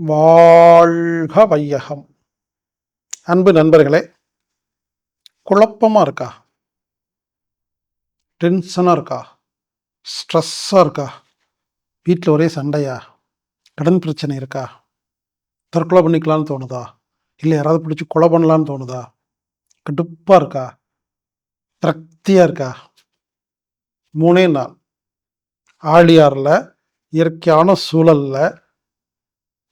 வாழ்க வையகம். அன்பு நண்பர்களே குழப்பமாக இருக்கா? டென்ஷனாக இருக்கா? ஸ்ட்ரெஸ்ஸாக இருக்கா? வீட்டில் ஒரே சண்டையா? கடன் பிரச்சனை இருக்கா? தற்கொலை பண்ணிக்கலான்னு தோணுதா? இல்லை யாராவது பிடிச்சி கொலை பண்ணலான்னு தோணுதா? கடுப்பாக இருக்கா? விரக்தியாக இருக்கா? மூணே நாள். ஆழியாரில் இயற்கையான சூழலில்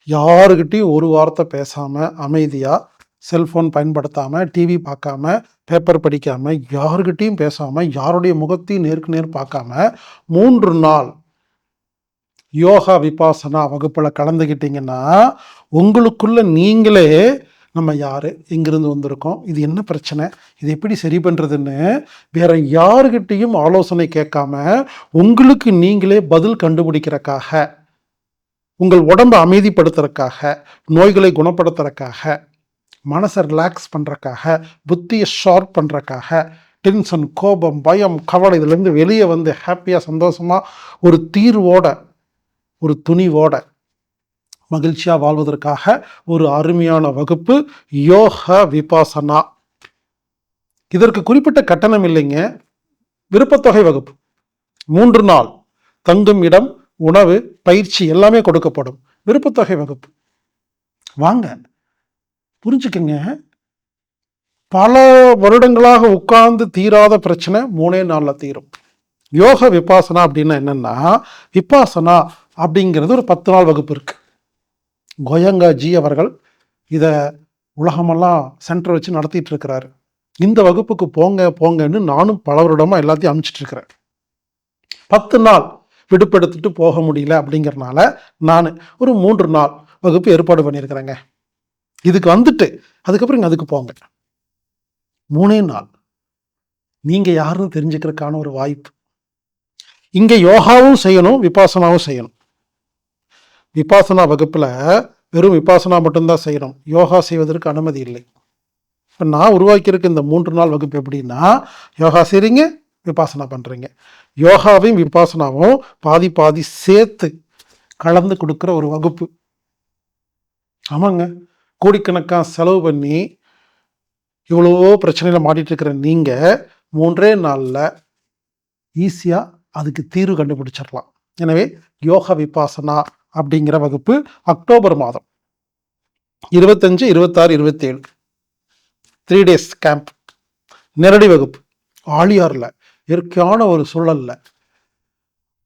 யாருக்கிட்டையும் ஒரு வார்த்தை பேசாமல் அமைதியாக செல்ஃபோன் பயன்படுத்தாமல் டிவி பார்க்காம பேப்பர் படிக்காமல் யாருக்கிட்டையும் பேசாமல் யாருடைய முகத்தையும் நேருக்கு நேர் பார்க்காம மூன்று நாள் யோகா விபாசனா வகுப்பில் கலந்துக்கிட்டிங்கன்னா உங்களுக்குள்ள நீங்களே நம்ம யார்? எங்கிருந்து வந்திருக்கோம்? இது என்ன பிரச்சனை? இது எப்படி சரி பண்ணுறதுன்னு வேற யாருக்கிட்டையும் ஆலோசனை கேட்காம உங்களுக்கு நீங்களே பதில் கண்டுபிடிக்கிறக்காக உங்கள் உடம்பை அமைதிப்படுத்துறதுக்காக நோய்களை குணப்படுத்துறதுக்காக மனசை ரிலாக்ஸ் பண்ணுறக்காக புத்தியை ஷார்ப் பண்ணுறக்காக டென்ஷன் கோபம் பயம் கவலை இதுலேருந்து வெளியே வந்து ஹாப்பியாக சந்தோஷமாக ஒரு தீர்வோட ஒரு துணிவோட மகிழ்ச்சியாக வாழ்வதற்காக ஒரு அருமையான வகுப்பு யோக விபாசனா. இதற்கு குறிப்பிட்ட கட்டணம் இல்லைங்க விருப்பத்தொகை வகுப்பு. மூன்று நாள் தங்கும் இடம் உணவு பயிற்சி எல்லாமே கொடுக்கப்படும். விருப்பத்தொகை வகுப்பு. வாங்க புரிஞ்சுக்கங்க. பல வருடங்களாக உட்கார்ந்து தீராத பிரச்சனை மூணே நாளில் தீரும். யோக விபாசனா அப்படின்னா என்னென்னா விபாசனா அப்படிங்கிறது ஒரு பத்து நாள் வகுப்பு இருக்குது கோயங்காஜி அவர்கள் இதை உலகமெல்லாம் சென்டர் வச்சு நடத்திட்டு இருக்கிறாரு. இந்த வகுப்புக்கு போங்க போங்கன்னு நானும் பல வருடமாக எல்லாத்தையும் அனுப்பிச்சிட்டு இருக்கிறேன். பத்து நாள் விடுப்பெடுத்துட்டு போக முடியல அப்படிங்கிறனால நான் ஒரு மூன்று நாள் வகுப்பு ஏற்பாடு பண்ணியிருக்கிறேங்க. இதுக்கு வந்துட்டு அதுக்கப்புறம் இங்கே அதுக்கு போங்க. மூணே நாள். நீங்க யாருன்னு தெரிஞ்சுக்கிறதுக்கான ஒரு வாய்ப்பு. இங்க யோகாவும் செய்யணும் விபாசனாவும் செய்யணும். விபாசனா வகுப்புல வெறும் விபாசனா மட்டும்தான் செய்யணும். யோகா செய்வதற்கு அனுமதி இல்லை. இப்போ நான் உருவாக்கியிருக்க இந்த மூன்று நாள் வகுப்பு எப்படின்னா யோகா செய்கிறீங்க விபாசனா பண்ணுறீங்க யோகாவையும் விபாசனாவும் பாதி பாதி சேர்த்து கலந்து கொடுக்குற ஒரு வகுப்பு. ஆமாங்க. கோடிக்கணக்காக செலவு பண்ணி இவ்வளவோ பிரச்சனையில் மாட்டிகிட்டு இருக்கிற நீங்கள் மூன்றே நாளில் ஈஸியாக அதுக்கு தீர்வு கண்டுபிடிச்சிடலாம். எனவே யோகா விபாசனா அப்படிங்கிற வகுப்பு அக்டோபர் மாதம். இருபத்தஞ்சு இருபத்தாறு இருபத்தேழு. Three days camp. நேரடி வகுப்பு. ஆழியாரில் இயற்கையான ஒரு சூழல்ல.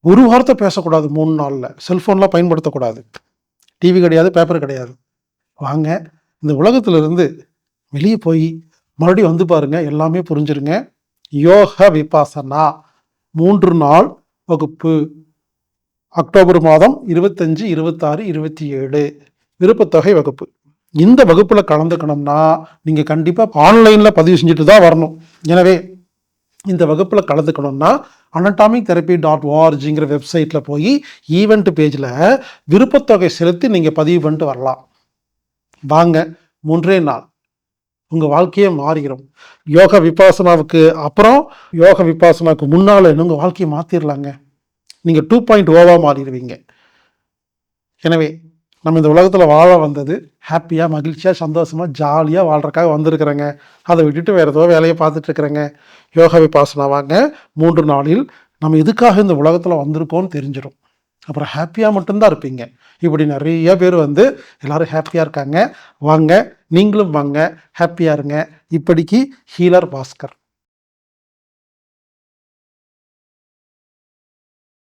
ஒரு வார்த்தை பேசக்கூடாது மூணு நாளில். செல்ஃபோன்லாம் பயன்படுத்தக்கூடாது. டிவி கிடையாது பேப்பர் கிடையாது. வாங்க இந்த உலகத்திலிருந்து வெளியே போய் மறுபடியும் வந்து பாருங்க எல்லாமே புரிஞ்சிருங்க. யோக விபாசனா. மூன்று நாள் வகுப்பு. அக்டோபர் மாதம் இருபத்தஞ்சு இருபத்தாறு இருபத்தி ஏழு விருப்பத்தொகை வகுப்பு. இந்த வகுப்பில் கலந்துக்கணும்னா நீங்கள் கண்டிப்பாக ஆன்லைனில் பதிவு செஞ்சுட்டு தான் வரணும். எனவே இந்த வகுப்பில் கலந்துக்கணும்னா அனட்டாமிக் தெரப்பி டாட் ஓஆர்ஜிங்கிற வெப்சைட்டில் போய் ஈவெண்ட் பேஜில் விருப்பத்தொகை செலுத்தி நீங்கள் பதிவு பண்ணிட்டு வரலாம். வாங்க மூன்றே நாள். உங்கள் வாழ்க்கையே மாறிடும் யோக விபாசனாவுக்கு அப்புறம் யோக விபாசனாவுக்கு முன்னால் உங்கள் வாழ்க்கையை மாற்றிடலாங்க நீங்கள் டூ பாயிண்ட் ஓவாக மாறிடுவீங்க. எனவே நம்ம இந்த உலகத்தில் வாழ வந்தது ஹாப்பியாக மகிழ்ச்சியாக சந்தோஷமாக ஜாலியாக வாழ்கிறக்காக வந்திருக்கிறேங்க. அதை விட்டுட்டு வேறு ஏதோ வேலையை பார்த்துட்ருக்குறேங்க. யோகா விபாசனா வாங்க. மூன்று நாளில் நம்ம எதுக்காக இந்த உலகத்தில் வந்திருக்கோம்னு தெரிஞ்சிடும். அப்புறம் ஹாப்பியாக மட்டும்தான் இருப்பீங்க. இப்படி நிறைய பேர் வந்து எல்லாரும் ஹாப்பியாக இருக்காங்க. வாங்க. நீங்களும் வாங்க. ஹாப்பியாக இருங்க. இப்படிக்கு ஹீலர் பாஸ்கர்.